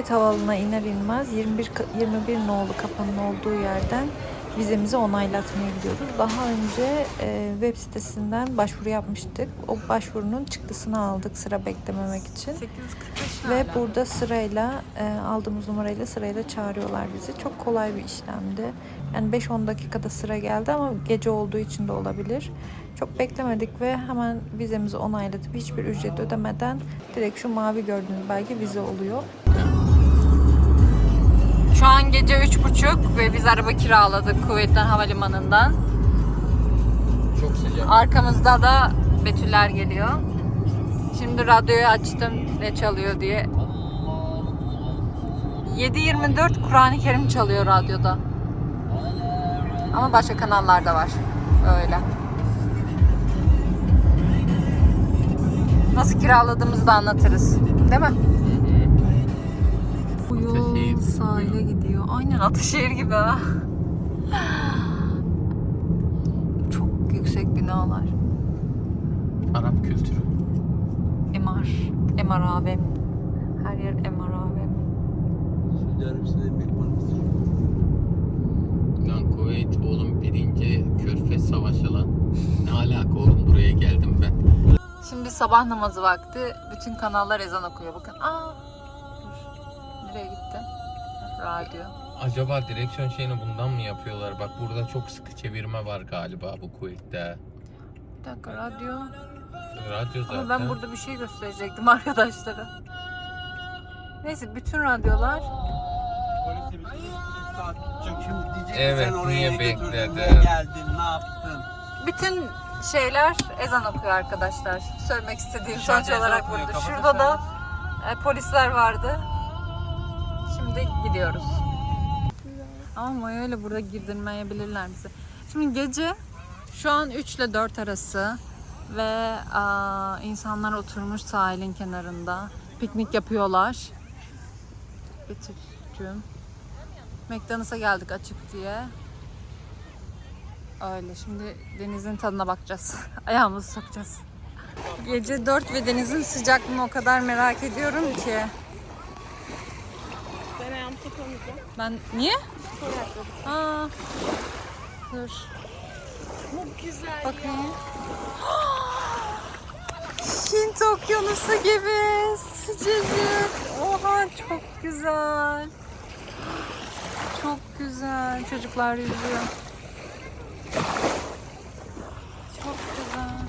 Kuveyt Havaalanı'na iner inmez 21 ka- 21 nolu kapının olduğu yerden vizemizi onaylatmaya gidiyoruz. Daha önce e, web sitesinden başvuru yapmıştık. O başvurunun çıktısını aldık sıra beklememek için. 845 Ve burada sırayla e, aldığımız numarayla sırayla çağırıyorlar bizi. Çok kolay bir işlemdi. Yani 5-10 dakikada sıra geldi ama gece olduğu için de olabilir. Çok beklemedik ve hemen vizemizi onaylatıp hiçbir ücret ödemeden direkt şu mavi gördüğünüz belge vize oluyor. Gece üç buçuk ve biz araba kiraladık Kuveyt'ten havalimanından. Çok sıcak. Arkamızda da Betüller geliyor. Şimdi radyoyu açtım ne çalıyor diye. 7-24 Kur'an-ı Kerim çalıyor radyoda. Ama başka kanallarda var. Öyle. Nasıl kiraladığımızı da anlatırız. Değil mi? Bu yol sahile gidiyor. Aynen Ataşehir gibi ha. Çok yüksek binalar. Arap kültürü. MR. MR AVM. Her yer MR AVM. Suudi Arabistan'da büyük markası. Lan Kuveyt oğlum birinci Körfez Savaşı lan. Ne alaka oğlum buraya geldim ben. Şimdi sabah namazı vakti. Bütün kanallar ezan okuyor. Bakın. Aa. Dur. Nereye gitti? Radyo. Acaba direksiyon şeyini bundan mı yapıyorlar? Bak burada çok sıkı çevirme var galiba bu Kuveyt'te. Bir dakika radyo. Radyo zaten. Ama ben burada bir şey gösterecektim arkadaşlara. Neyse bütün radyolar Evet, sen oraya niye bekledin? niye geldin, ne yaptın? bütün şeyler ezan okuyor arkadaşlar. Söylemek istediğim sonuç olarak okuyor, burada. Şurada da e, polisler vardı. Şimdi gidiyoruz. Ama Maya ile burada girdirmeyebilirler bizi. Şimdi gece şu an 3 ile 4 arası ve aa, insanlar oturmuş sahilin kenarında. Piknik yapıyorlar. Betül'cüğüm. McDonald's'a geldik açık diye. Öyle şimdi denizin tadına bakacağız. Ayağımızı sokacağız. Gece 4 ve denizin sıcaklığını o kadar merak ediyorum ki. Ben niye? Aa. Dur. Çok güzel Bakayım. Hint okyanusu gibi sıcacık. Oha çok güzel. Çok güzel. Çocuklar yüzüyor. Çok güzel.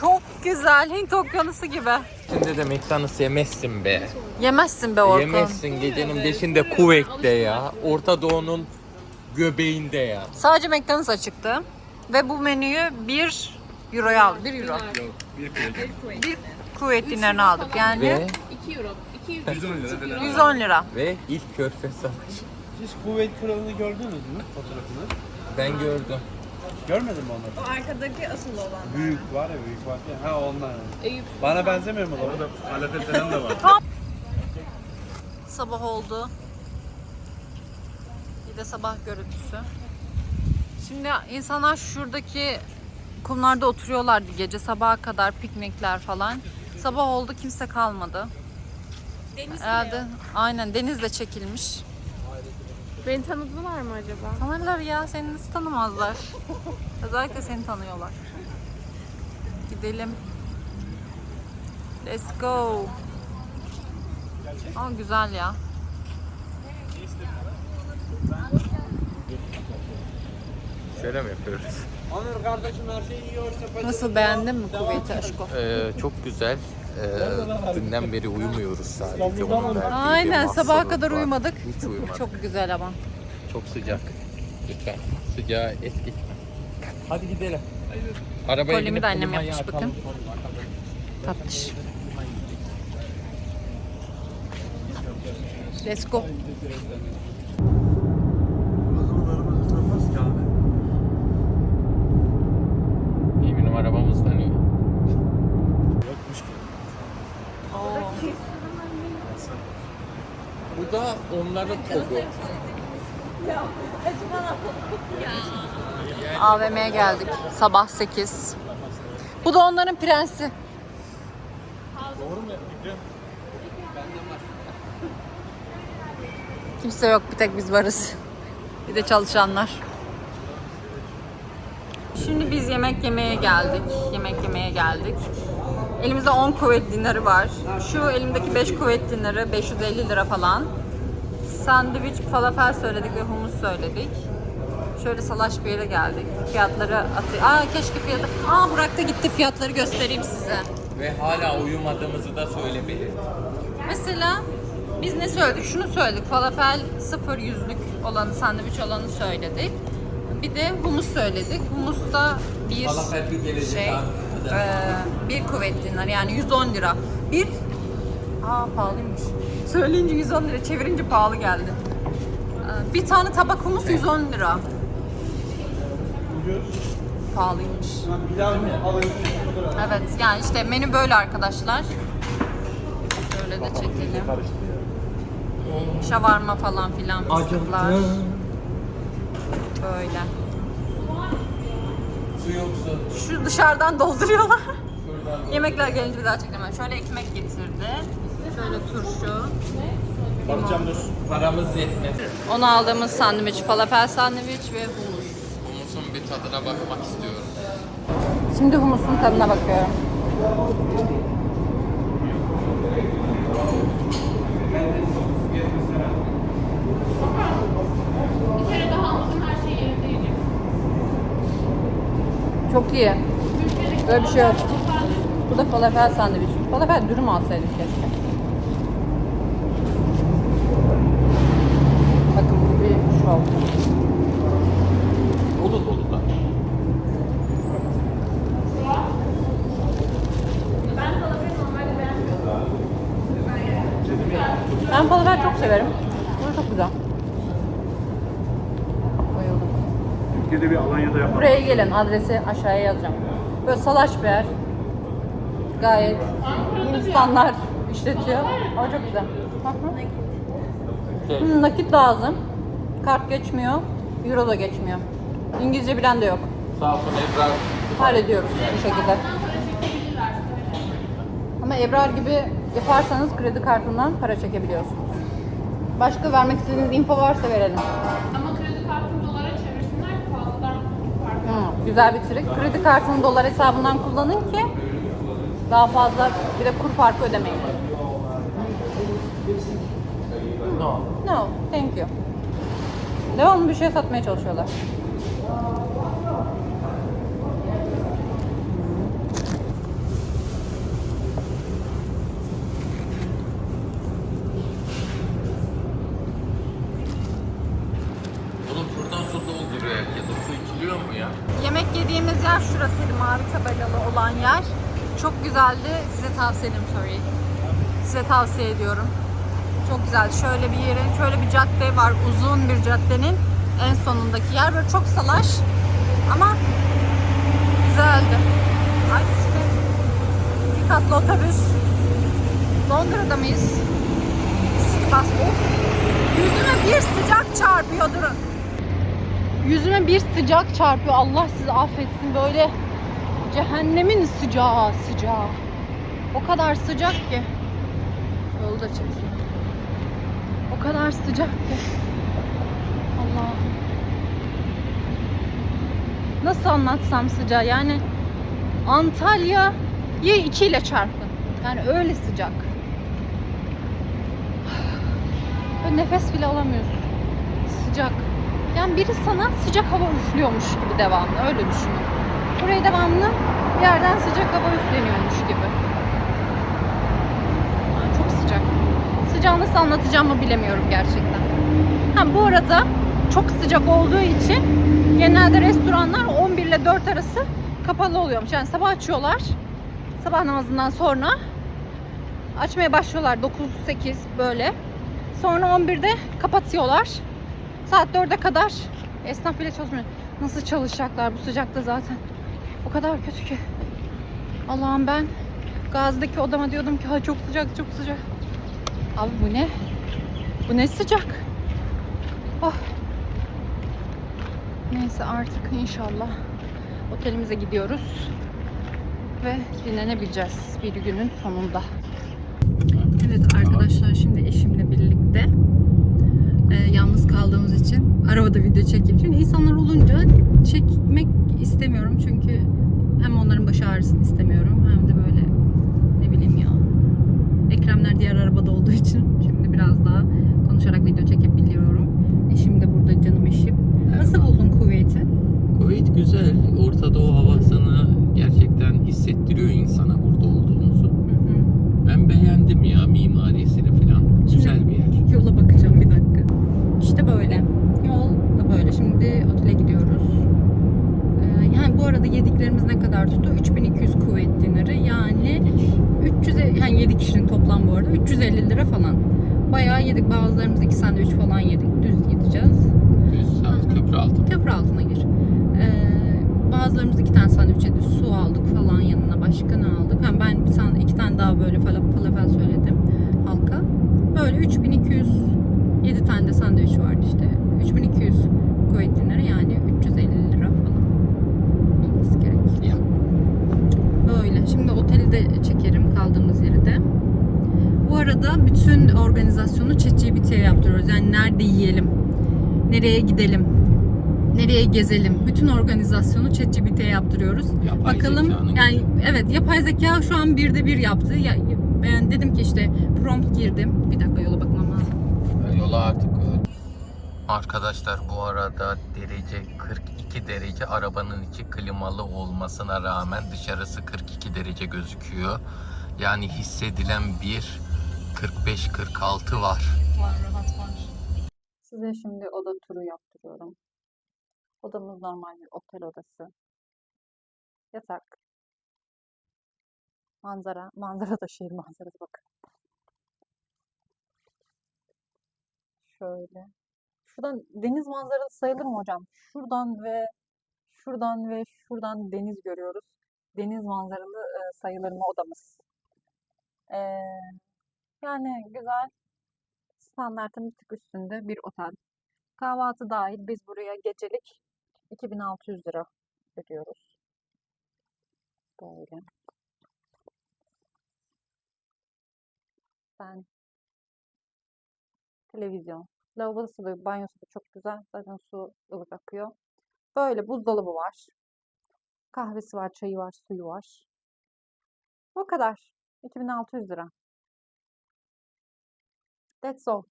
Çok güzel. Hint okyanusu gibi. Şimdi de McDonald's yemezsin be. Yemezsin be Orkun. Yemezsin gecenin beşinde Kuveyt'te ya. Orta Doğu'nun göbeğinde ya. Sadece McDonald's açıktı. Ve bu menüyü 1 euroya aldık. 1 euro. Bir kuvvet dinarini aldık. Yani Ve 2 euro. 200 110 lira. ve ilk Körfez Savaşı. Siz Kuveyt Kralı'nı gördünüz mü fotoğrafını? Ben gördüm. Görmedin mi onları? O arkadaki asıl olan. Büyük var ya büyük var ya. Ha onlar. Eyüp. Bana benzemiyor mu? Orada falafel falan da var. Sabah oldu. Bir de sabah görüntüsü. Şimdi insanlar şuradaki kumlarda oturuyorlardı gece sabaha kadar piknikler falan. Sabah oldu kimse kalmadı. Deniz Herhalde aynen denizle çekilmiş. Beni tanıdılar mı acaba? Tanırlar ya seni nasıl tanımazlar. Özellikle seni tanıyorlar. Gidelim. Let's go. Ama güzel ya. Şöyle mi yapıyoruz? Onur kardeşim her şeyi yiyorsa Nasıl beğendin mi Kuveyt'i aşko? Ee, çok güzel. Ee, dünden beri uyumuyoruz sadece. Onun verdiği bir Aynen sabaha kadar var. uyumadık. Hiç uyumadık. Çok, Çok güzel ama. sıcak. Lütfen. Sıcağı es. Hadi gidelim. Arabaya binip de annem klimayı yapmış, açalım. Tatlış. Let's go. Bu da onların togu. AVM'ye geldik. Sabah 8. Bu da onların prensi. Doğru mu? Kimse yok bir tek biz varız. Bir de çalışanlar. Şimdi biz yemek yemeye geldik. Yemek yemeye geldik. Elimizde 10 kuvvet dinarı var. Şu elimdeki 5 kuvvet dinarı 550 lira falan. Sandviç, falafel söyledik ve humus söyledik. Şöyle salaş bir yere geldik. Fiyatları atıyor. Aa keşke fiyatı... Aa Burak da gitti fiyatları göstereyim size. Ve hala uyumadığımızı da söylemeli. Mesela biz ne söyledik? Şunu söyledik. Falafel sıfır yüzlük olanı, sandviç olanı söyledik. Bir de humus söyledik. Humus da bir Falafel bir gelecek şey, abi. Eee, bir kuvvet dinar yani 110 lira. Bir, aa pahalıymış. Söyleyince 110 lira, çevirince pahalı geldi. Eee, Bir tane tabak humus 110 lira. Pahalıymış. Evet yani işte menü böyle arkadaşlar. Şöyle de çekelim. Şavarma falan filan fıstıklar. Böyle. Şu dışarıdan dolduruyorlar. Yemekler gelince bir daha çekelim. Şöyle ekmek getirdi. Şöyle turşu. Dur. paramız yetmez. Onu aldığımız sandviç, falafel sandviç ve humus. Humusun bir tadına bakmak istiyorum. Şimdi humusun tadına bakıyorum. Bir kere daha almasın her şey yerindeydi. Çok iyi. Böyle bir şey yok. Bu da falafel sandviç. Falafel dürüm alsaydık keşke. Bakın bu bir şov. Dolu dolu da. Ben falafel normalde beğenmiyorum. Ben falafel çok severim. Bu çok güzel. Bayıldım. Yapalım. Buraya gelin. Adresi aşağıya yazacağım. Böyle salaş bir yer. Gayet insanlar işletiyor. Ama çok güzel. Hı hı. Hı, Nakit lazım. Kart geçmiyor. Euro da geçmiyor. İngilizce bilen de yok. Sağ olsun Ebrar. Hallediyoruz bu şekilde. Ama Ebrar gibi yaparsanız kredi kartından para çekebiliyorsunuz. Başka vermek istediğiniz info varsa verelim. Ama kredi kartını dolara çevirsinler ki pahalıdan farkı. Hı, güzel bir trik. Kredi kartını dolar hesabından kullanın ki daha fazla bir de kur farkı ödemeyin. No. No, thank you. Devamlı bir şey satmaya çalışıyorlar. Oğlum şuradan su dolduruyor ya da su içiliyor mu ya? Yediğimiz yer şurasıydı mavi tabelalı olan yer. Çok güzeldi. Size tavsiye ederim sorry. Size tavsiye ediyorum. Çok güzel. Şöyle bir yerin, şöyle bir cadde var. Uzun bir caddenin en sonundaki yer. Böyle çok salaş ama güzeldi. Ay işte iki katlı otobüs. Londra'da mıyız? Bas, of. Yüzüme bir sıcak çarpıyor durun. Yüzüme bir sıcak çarpıyor. Allah sizi affetsin. Böyle cehennemin sıcağı sıcağı. O kadar sıcak ki. Yolu da çekeyim. O kadar sıcak ki. Allah'ım. Nasıl anlatsam sıcağı? Yani Antalya'yı iki ile çarpın. Yani öyle sıcak. Böyle nefes bile alamıyorsun. Sıcak. Yani biri sana sıcak hava üflüyormuş gibi devamlı. Öyle düşünün. Buraya devamlı bir yerden sıcak hava üfleniyormuş gibi. Yani çok sıcak. Sıcağı nasıl anlatacağımı bilemiyorum gerçekten. Ha bu arada çok sıcak olduğu için genelde restoranlar 11 ile 4 arası kapalı oluyormuş. Yani sabah açıyorlar. Sabah namazından sonra açmaya başlıyorlar 9-8 böyle. Sonra 11'de kapatıyorlar. Saat 4'e kadar esnaf bile çalışmıyor. Nasıl çalışacaklar bu sıcakta zaten? O kadar kötü ki. Allah'ım ben Gazi'deki odama diyordum ki ha çok sıcak çok sıcak. Abi bu ne? Bu ne sıcak? Oh. Neyse artık inşallah otelimize gidiyoruz. ve dinlenebileceğiz bir günün sonunda. Evet arkadaşlar şimdi eşimle birlikte e, yalnız kaldığımız için arabada video çekeyim. Şimdi insanlar olunca çekmek istemiyorum çünkü hem onların başı ağrısını istemiyorum hem de böyle ne bileyim ya Ekremler diğer arabada olduğu için şimdi biraz daha konuşarak video çekebiliyorum. Eşim de burada canım eşim. Nasıl buldun Kuveyt'i? Kuveyt güzel. Orta Doğu havasını gerçekten hissettiriyor insana burada olduğumuzu. Ben beğendim ya mimarisini falan. Güzel bir yer. Yola bakacağım bir dakika. İşte böyle. Yol da böyle. Şimdi otele gidiyoruz. Ee, yani bu arada yediklerimiz ne kadar tuttu? 3200 kuvvet dinarı. Yani 300 e- yani 7 kişinin toplam bu arada 350 lira falan. Bayağı yedik. Bazılarımız 2 sandviç falan yedik. Düz gideceğiz. Düz sağ köprü altı. Köprü altına gir. Ee, bazılarımız iki tane sandviç yedi. Su aldık falan yanına. Başka ne aldık? Ha, ben bir tane, iki tane daha böyle falafel, söyledim halka. Böyle 3200 7 tane de sandviç vardı işte. 3200 Kuveyt dinarı yani 350 lira falan olması gerek. Ya. Böyle. Şimdi oteli de çekerim kaldığımız yeri de. Bu arada bütün organizasyonu ChatGPT'ye yaptırıyoruz. Yani nerede yiyelim, nereye gidelim, nereye gezelim. Bütün organizasyonu ChatGPT'ye yaptırıyoruz. Yapay Bakalım yani evet yapay zeka şu an birde bir yaptı. Ya, ben dedim ki işte prompt girdim. Bir dakika yola bakmam lazım. Yola artık Arkadaşlar bu arada derece 42 derece arabanın içi klimalı olmasına rağmen dışarısı 42 derece gözüküyor. Yani hissedilen bir 45-46 var. Var rahat var. Size şimdi oda turu yaptırıyorum. Odamız normal bir otel odası. Yatak. Manzara. Manzara da şehir manzarası bakın. Şöyle. Şuradan deniz manzarası sayılır mı hocam? Şuradan ve şuradan ve şuradan deniz görüyoruz. Deniz manzaralı e, sayılır mı odamız? Ee, yani güzel. Standartın bir tık üstünde bir otel. Kahvaltı dahil biz buraya gecelik 2600 lira ödüyoruz. Böyle. Ben televizyon. Lavabosu da banyosu da çok güzel. Zaten su ılık akıyor. Böyle buzdolabı var. Kahvesi var, çayı var, suyu var. O kadar. 2600 lira. That's all.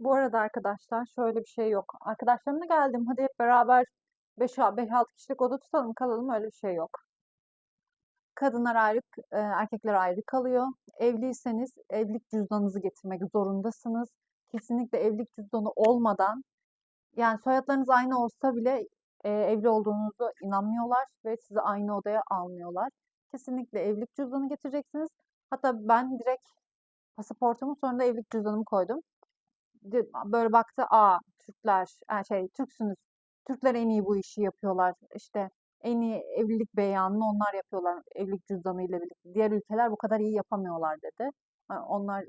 Bu arada arkadaşlar şöyle bir şey yok. Arkadaşlarımla geldim. Hadi hep beraber 5-6 kişilik oda tutalım kalalım. Öyle bir şey yok. Kadınlar ayrı, e, erkekler ayrı kalıyor. Evliyseniz evlilik cüzdanınızı getirmek zorundasınız. Kesinlikle evlilik cüzdanı olmadan yani soyadlarınız aynı olsa bile e, evli olduğunuzu inanmıyorlar ve sizi aynı odaya almıyorlar. Kesinlikle evlilik cüzdanı getireceksiniz. Hatta ben direkt pasaportumun sonunda evlilik cüzdanımı koydum. Böyle baktı, aa Türkler, yani şey Türksünüz, Türkler en iyi bu işi yapıyorlar. İşte en iyi evlilik beyanını onlar yapıyorlar evlilik cüzdanı ile birlikte. Diğer ülkeler bu kadar iyi yapamıyorlar dedi. Ha, Onlar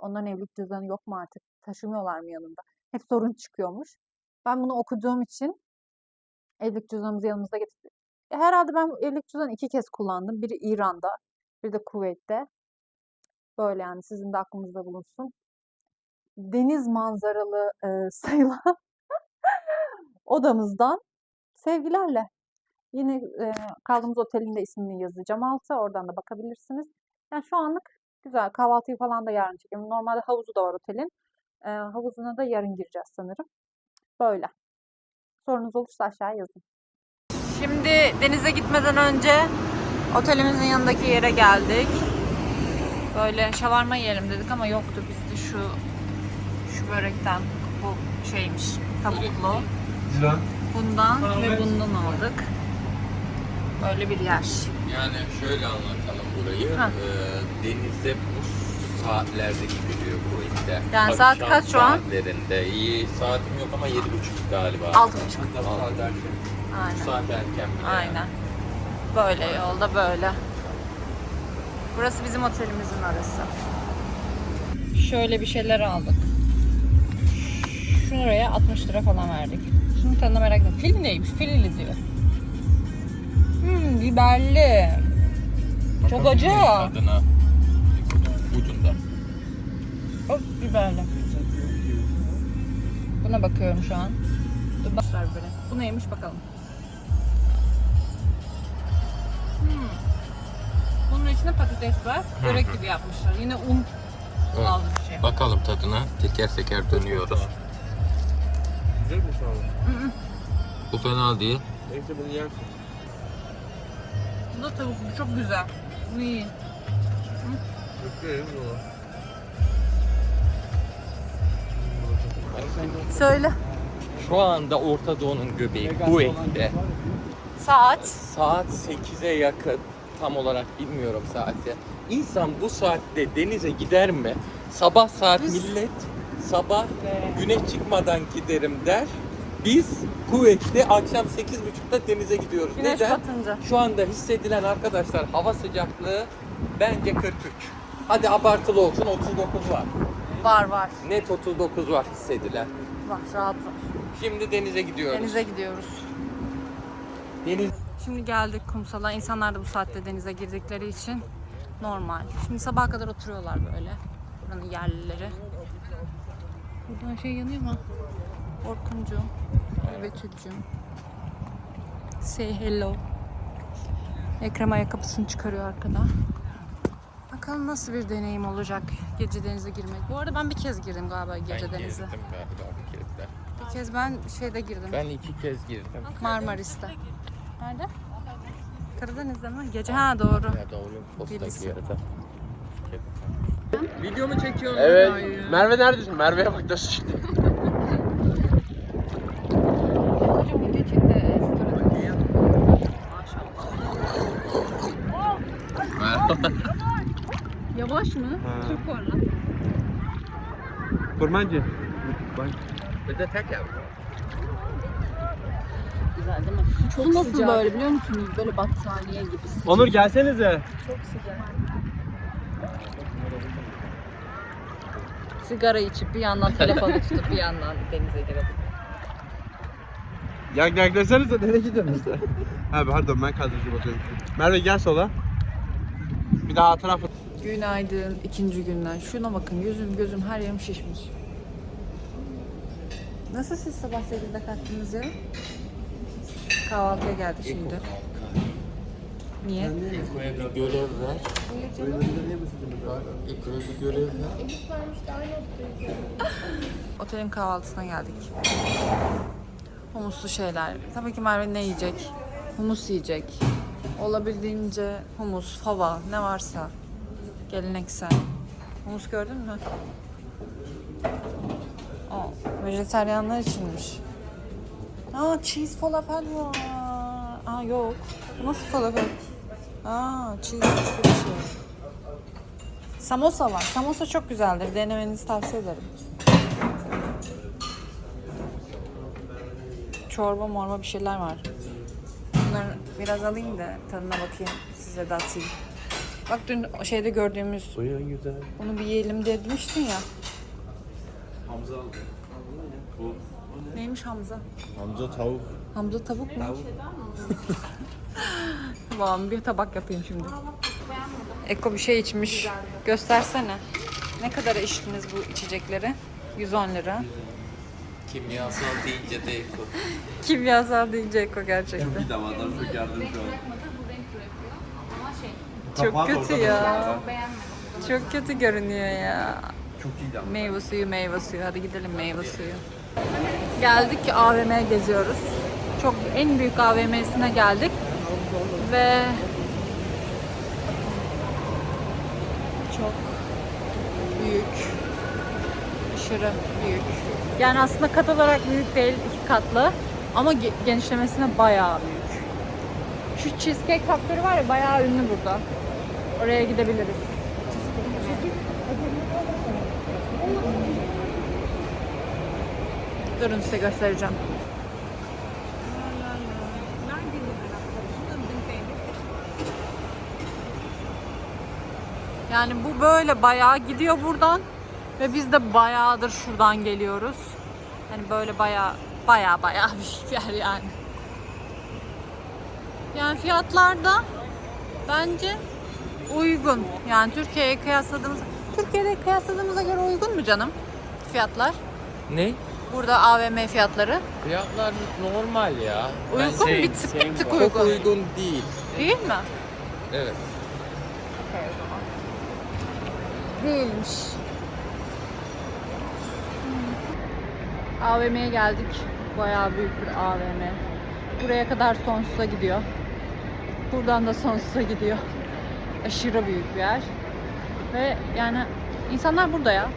onların evlilik cüzdanı yok mu artık? Taşımıyorlar mı yanında? Hep sorun çıkıyormuş. Ben bunu okuduğum için evlilik cüzdanımızı yanımızda getirdik. E, Herhalde ben evlilik cüzdanı iki kez kullandım. Biri İran'da, biri de Kuveyt'te. Böyle yani sizin de aklınızda bulunsun. Deniz manzaralı e, sayılan odamızdan sevgilerle. Yine e, kaldığımız otelin de ismini yazacağım alta. Oradan da bakabilirsiniz. Yani şu anlık güzel. Kahvaltıyı falan da yarın çekelim. Normalde havuzu da var otelin. E, havuzuna da yarın gireceğiz sanırım. Böyle. Sorunuz olursa aşağıya yazın. Şimdi denize gitmeden önce otelimizin yanındaki yere geldik. Böyle şavarma yiyelim dedik ama yoktu. Biz de şu şu börekten bu şeymiş tavuklu. Bundan ve bundan aldık. Böyle bir yer. Yani şöyle anlatalım burayı. Ha. Ee, denize bu saatlerde gidiliyor Kuveyt'te. Yani saat Akşam kaç şu an? Saatlerinde. İyi saatim yok ama 7.30 galiba. Altı buçuk. Altı. Bu Aynen. saat erken bile. Aynen. Böyle yolda böyle. Burası bizim otelimizin arası. Şöyle bir şeyler aldık. Şuraya 60 lira falan verdik. Şunun tadına merak ettim. Fil neymiş? Fil diyor. Hmm, biberli. Çok acı. Tadına. Ucunda. Çok biberli. Buna bakıyorum şu an. Dur bak ver biberi. Bu neymiş bakalım. Hmm. Bunun içinde patates var. Börek gibi yapmışlar. Yine un Evet. aldı bir şey. Bakalım tadına. Teker teker dönüyoruz. Güzelmiş abi. Bu fena değil. Neyse bunu yersin. Bu da tavuk. Bu çok güzel. Yola. Söyle. Şu anda Orta Doğu'nun göbeği Kuveyt'te. Saat. Saat 8'e yakın. Tam olarak bilmiyorum saati. İnsan bu saatte denize gider mi? Sabah saat millet sabah güneş çıkmadan giderim der. Biz Kuveyt'te akşam 8.30'da denize gidiyoruz. Güneş Neden? batınca. Şu anda hissedilen arkadaşlar hava sıcaklığı bence 43. Hadi abartılı olsun 39 var. Var var. Net 39 var hissedilen. Var rahat var. Şimdi denize gidiyoruz. Denize gidiyoruz. Deniz Şimdi geldik kumsala. İnsanlar da bu saatte denize girdikleri için normal. Şimdi sabaha kadar oturuyorlar böyle. Buranın yerlileri. Buradan şey yanıyor mu? Orkuncuğum. Betül'cüğüm. Say hello. Ekrem ayakkabısını çıkarıyor arkada. Bakalım nasıl bir deneyim olacak gece denize girmek. Bu arada ben bir kez girdim galiba gece ben denize. girdim galiba bir kez de. Bir kez ben şeyde girdim. Ben iki kez girdim. Marmaris'te. Nerede? Karadeniz'de mi? Gece ha doğru. Ya da Olimpos'taki Birisi. yerde. Video mu çekiyorsun? Evet. Merve neredesin? Merve'ye bak nasıl çıktı. Yavaş mı? Çok var lan. Fırmancı. Bak. Bir de tek yap. Güzel değil mi? Çok Su nasıl böyle biliyor musunuz? Böyle battaniye gibi. Onur gelsenize. Sigara içip bir yandan telefonu tutup bir yandan denize girelim. Ya yaklasanıza nereye gidiyorsunuz ha pardon ben kaldırıcı bakıyorum. Merve gel sola. Bir daha tarafı. Günaydın ikinci günden. Şuna bakın yüzüm gözüm her yerim şişmiş. Nasıl siz sabah 8'de kalktınız ya? Kahvaltıya geldik şimdi. Niye? İko'ya bir görev ver. İko'ya bir görev ver. Otelin kahvaltısına geldik. Humuslu şeyler. Tabii ki Merve ne yiyecek? Humus yiyecek. Olabildiğince humus, fava ne varsa. Geleneksel. Humus gördün mü? Aa, vejeteryanlar içinmiş. Aa cheese falafel var. Aa yok. Nasıl falafel? Aa cheese başka bir şey. Samosa var. Samosa çok güzeldir. Denemenizi tavsiye ederim. Çorba morba bir şeyler var. Biraz alayım da tadına bakayım. Size de atayım. Bak dün şeyde gördüğümüz Suyun güzel. bunu bir yiyelim demiştin ya. Hamza aldı. Bu Neymiş Hamza? Hamza tavuk. Hamza tavuk mu? Tamam bir tabak yapayım şimdi. Eko bir şey içmiş. Göstersene. Ne kadar içtiniz bu içecekleri? 110 lira. Kimyasal deyince de Eko. Kimyasal deyince Eko gerçekten. Çok yardım şu an. Çok kötü ya. Çok kötü görünüyor ya. Çok iyi ama. Meyve suyu, meyve suyu. Hadi gidelim meyve suyu. Geldik AVM geziyoruz. Çok en büyük AVM'sine geldik. Ve çok büyük. Aşırı büyük. Yani aslında kat olarak büyük değil, iki katlı. Ama ge- genişlemesine bayağı büyük. Şu Cheesecake Factory var ya bayağı ünlü burada. Oraya gidebiliriz. Durun size göstereceğim. Yani bu böyle bayağı gidiyor buradan ve biz de bayağıdır şuradan geliyoruz. Yani böyle bayağı bayağı bayağı bir yer yani. Yani fiyatlar da bence uygun. Yani Türkiye'ye kıyasladığımız Türkiye'de kıyasladığımıza göre uygun mu canım fiyatlar? Ne? Burada AVM fiyatları Fiyatlar normal ya. Uygun, bir tık- bir tık Çok uygun. uygun değil. değil mi? Evet. Değilmiş. AVM'ye geldik. Bayağı büyük bir AVM. Buraya kadar sonsuza gidiyor. Buradan da sonsuza gidiyor. Aşırı büyük bir yer. Ve yani insanlar burada ya.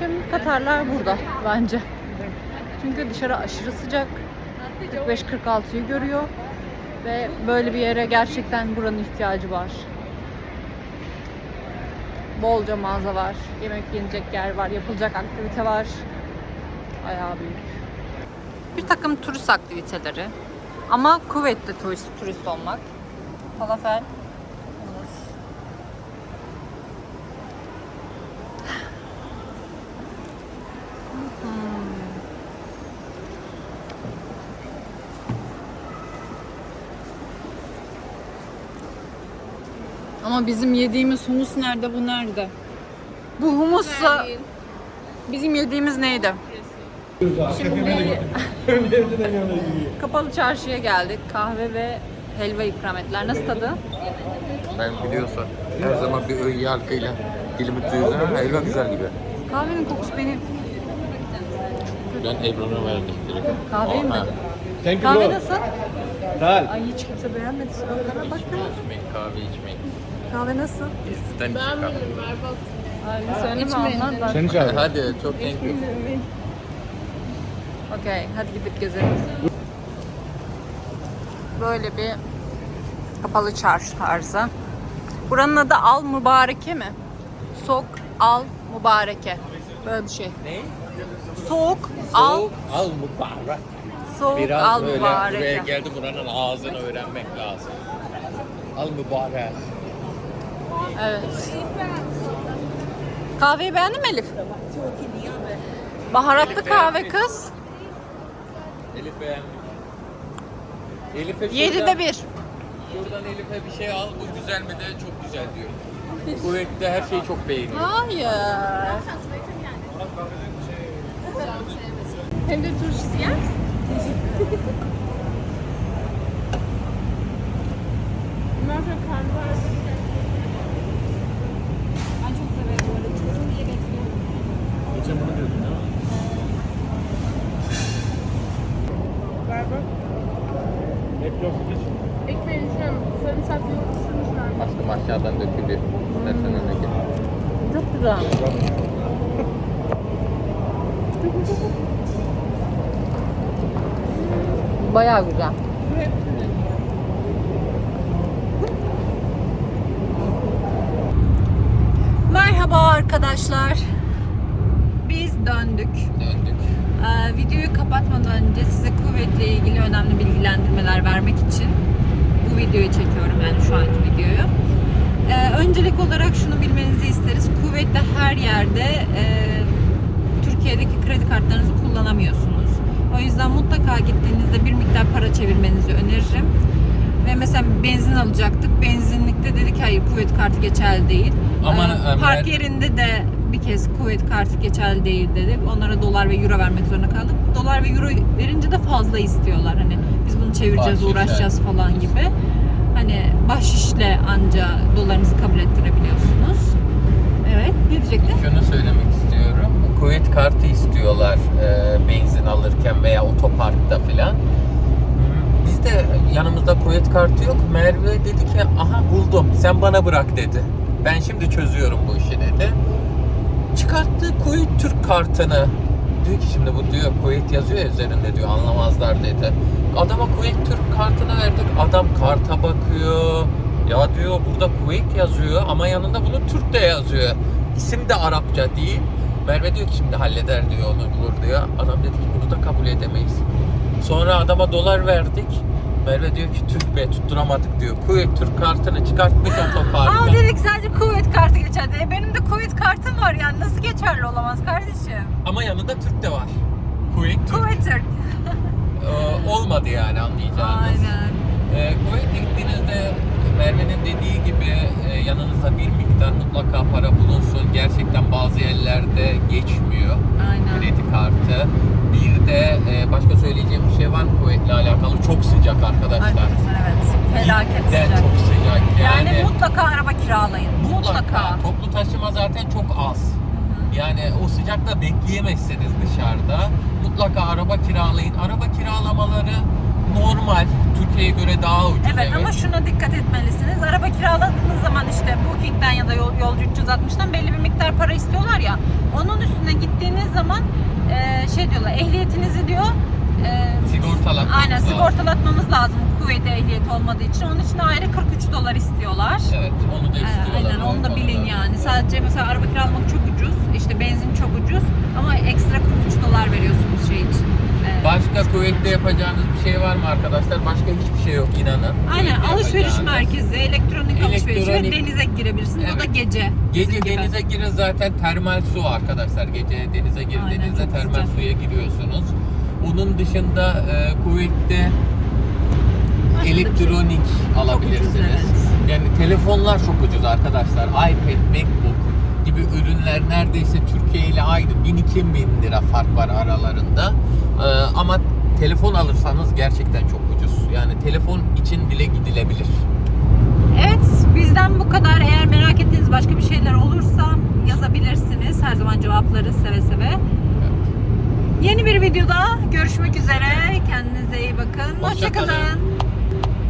Tüm Katarlar burada bence. Çünkü dışarı aşırı sıcak. 45-46'yı görüyor. Ve böyle bir yere gerçekten buranın ihtiyacı var. Bolca mağaza var. Yemek yenecek yer var. Yapılacak aktivite var. Bayağı büyük. Bir takım turist aktiviteleri. Ama kuvvetli turist, turist olmak. Falafel. humus. Hmm. Ama bizim yediğimiz humus nerede bu nerede? Bu humusla bizim yediğimiz neydi? Şimdi kapalı çarşıya geldik. Kahve ve helva ikram ettiler. Nasıl tadı? Ben biliyorsun her zaman bir ön yargıyla dilimi ama helva güzel gibi. Kahvenin kokusu beni... Ben Ebru'na verdim direkt. Kahveyi mi? Ha. Thank you Kahve bro. nasıl? Dal. Ay hiç kimse beğenmedi. Bana bak. İçmeyin, kahve içmeyin. Kahve nasıl? Üstten çıkar. Ay söyleme anlat. Hadi çok thank you. Okey, hadi gidip gezelim. Böyle bir kapalı çarşı tarzı. Buranın adı Al Mübareke mi? Sok Al Mübareke. Böyle bir şey. Ne? Soğuk Al Soğuk al mübarek. Soğuk Biraz Al böyle buraya Mübareke. geldi buranın ağzını öğrenmek lazım. Al mübarek. Evet. Kahveyi beğendin mi Elif? Baharatlı kahve kız. Elif beğenmiş. Elif'e şuradan- de bir. Şuradan Elif'e bir şey al, bu güzel mi de çok güzel diyor. Kuvvetli her şeyi çok beğeniyor. Hayır. Hem de turşusu yer misin? Bunlar da karnabahar. Ben çok severim böyle. Çıksın diye bekliyorum. Geçen bunu diyordun değil mi? Ver bak. Hep yok hiç. Ekmeğin içine sarımsak yok. ısırmışlar. Aşkım aşağıdan dökülüyor. İstersen öne gel. Çok güzel. Bayağı güzel. Bu hepsini. Merhaba arkadaşlar. Biz döndük. Döndük. Ee, videoyu kapatmadan önce size kuvvetle ilgili önemli bilgilendirmeler vermek için bu videoyu çekiyorum yani şu anki videoyu. Ee, öncelik olarak şunu bilmenizi isteriz. Kuvvetle her yerde e, Türkiye'deki kredi kartlarınızı kullanamıyorsunuz. O yüzden mutlaka gittiğinizde bir miktar para çevirmenizi öneririm. Ve mesela benzin alacaktık. Benzinlikte dedik ki hayır kuvvet kartı geçerli değil. Aman, Ee, e, park mer- yerinde de bir kez kuvvet kartı geçerli değil dedik. Onlara dolar ve euro vermek zorunda kaldık. Dolar ve euro verince de fazla istiyorlar. Hani biz bunu çevireceğiz, Bahşiş, uğraşacağız falan gibi. Hani bahşişle anca dolarınızı kabul ettirebiliyorsunuz. Evet, ne diyecektin? Şunu söylemek istiyorum. Kuvvet kartı istiyorlar e, benzin alırken veya otoparkta filan. Bizde yanımızda kuvvet kartı yok. Merve dedi ki aha buldum sen bana bırak dedi. Ben şimdi çözüyorum bu işi dedi. Çıkarttı kuvvet Türk kartını. Diyor ki şimdi bu diyor kuvvet yazıyor ya üzerinde diyor anlamazlar dedi. Adama kuvvet Türk kartını verdik. Adam karta bakıyor. Ya diyor burada kuvvet yazıyor ama yanında bunun Türk de yazıyor. İsim de Arapça değil. Merve diyor ki şimdi halleder diyor onu bulur diyor. Adam dedi ki bunu da kabul edemeyiz. Sonra adama dolar verdik. Merve diyor ki tüh be tutturamadık diyor. Kuvvet Türk kartını çıkartmış otoparkta. Aa dedik sadece kuvvet kartı geçerli. E, benim de kuvvet kartım var yani nasıl geçerli olamaz kardeşim? Ama yanında Türk de var. Kuvvet Türk. Kuvvet Türk. Ee, olmadı yani anlayacağınız. Aynen. Ee, Kuveyt'e gittiğinizde Merve'nin dediği gibi e, yanınızda bir miktar mutlaka para bulunsun. Gerçekten bazı yerlerde geçmiyor Aynen. kredi kartı. Bir de e, başka söyleyeceğim bir şey var mı Kuveyt'le alakalı? Çok sıcak arkadaşlar. Arkadaşlar evet. Felaket Cidden sıcak. çok sıcak. Yani, Yani, mutlaka araba kiralayın. Mutlaka. Toplu taşıma zaten çok az. Yani o sıcakta bekleyemezsiniz dışarıda. Mutlaka araba kiralayın. Araba kiralamaları normal. Türkiye'ye göre daha ucuz. Evet, ama şuna dikkat etmelisiniz. Araba kiraladığınız zaman işte Booking'den ya da yol, yolcu 360'dan belli bir miktar para istiyorlar ya. Onun üstüne gittiğiniz zaman e, şey diyorlar ehliyetinizi diyor e, Sigortalatmamız Aynen lazım. sigortalatmamız lazım Kuveyt'te ehliyet olmadığı için. Onun için ayrı 43 dolar istiyorlar. Evet onu da Ee, istiyorlar. Aynen onu da bilin yani. Sadece mesela araba kiralamak çok ucuz. işte benzin çok ucuz. Ama ekstra 43 dolar veriyorsunuz şey için. Ee, Başka Kuveyt'te yapacağınız bir şey var mı arkadaşlar? Başka hiçbir şey yok inanın. Aynen alışveriş yapacağınız. merkezi, elektronik, alışveriş ve Elektronik- denize girebilirsiniz. O da Evet. gece. Gece Bizim gibi. denize girin zaten termal su arkadaşlar. Gece denize girin Aynen, denizde çok termal sıcak. suya giriyorsunuz. Onun dışında e, Kuveyt'te Başka da bir şey yok. Elektronik alabilirsiniz. evet. Yani telefonlar çok ucuz arkadaşlar. iPad, MacBook gibi ürünler neredeyse Türkiye ile aynı. 1000-2000 lira fark var aralarında. Ee, ama telefon alırsanız gerçekten çok ucuz. Yani telefon için bile gidilebilir. Evet bizden bu kadar. Eğer merak ettiğiniz başka bir şeyler olursa yazabilirsiniz. Her zaman cevaplarız seve seve. Yeni bir videoda görüşmek üzere. Kendinize iyi bakın. Hoşça kalın. Hoşçakalın.